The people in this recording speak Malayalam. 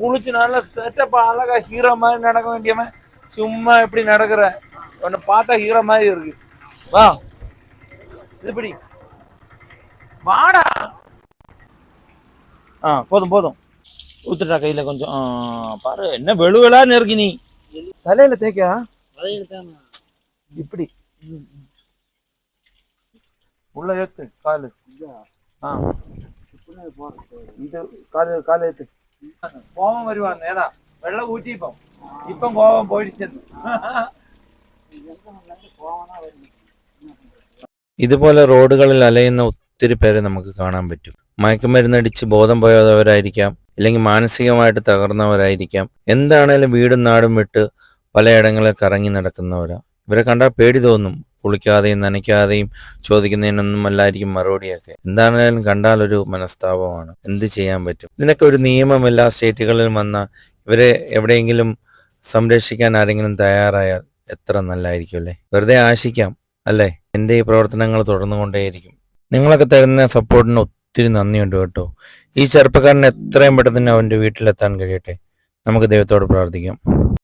குளிச்சு நல்லா அழகா ஹீரோ மாதிரி நடக்க வேண்டியவன் சும்மா எப்படி நடக்கிற. உன்னை பார்த்தா ஹீரோ மாதிரி இருக்கு. வா. இப்படி வாடா. ஆ போதும் போதும். ஊத்துட்டா கையில கொஞ்சம். பாரு என்ன வெளுவலா நெருங்கி நீ. தலையில தேய்க்கா? இப்படி. உள்ள ஏத்து காலு. ஆ. இது காலு காலு ஏத்து. കോപം വരുവാ നേതാ വെള്ളം ഊറ്റിപ്പം ഇപ്പം കോപം പോയിച്ചെന്ന് ഇതുപോലെ റോഡുകളിൽ അലയുന്ന ഒത്തിരി പേരെ നമുക്ക് കാണാൻ പറ്റും. മയക്കുമരുന്നടിച്ച് ബോധം പോയവരായിരിക്കാം ഇല്ലെങ്കിൽ മാനസികമായിട്ട് തകർന്നവരായിരിക്കാം. എന്താണേലും വീടും നാടും വിട്ട് പലയിടങ്ങളിൽ കറങ്ങി നടക്കുന്നവരാ. ഇവരെ കണ്ടാൽ പേടി തോന്നും. കുളിക്കാതെയും നനയ്ക്കാതെയും ചോദിക്കുന്നതിനൊന്നും അല്ലായിരിക്കും മറുപടിയൊക്കെ. എന്താണേലും കണ്ടാൽ ഒരു മനസ്താപമാണ്. എന്ത് ചെയ്യാൻ പറ്റും? ഇതിനൊക്കെ ഒരു നിയമം എല്ലാ വന്ന ഇവരെ എവിടെയെങ്കിലും സംരക്ഷിക്കാൻ ആരെങ്കിലും തയ്യാറായാൽ എത്ര നല്ലതായിരിക്കും അല്ലേ? വെറുതെ ആശിക്കാം അല്ലേ? എന്റെ ഈ പ്രവർത്തനങ്ങൾ തുടർന്നുകൊണ്ടേയിരിക്കും. നിങ്ങളൊക്കെ തരുന്ന സപ്പോർട്ടിന് ഒത്തിരി നന്ദിയുണ്ട് കേട്ടോ. ഈ ചെറുപ്പക്കാരന് എത്രയും പെട്ടെന്ന് അവന്റെ വീട്ടിലെത്താൻ കഴിയട്ടെ. നമുക്ക് ദൈവത്തോട് പ്രാർത്ഥിക്കാം.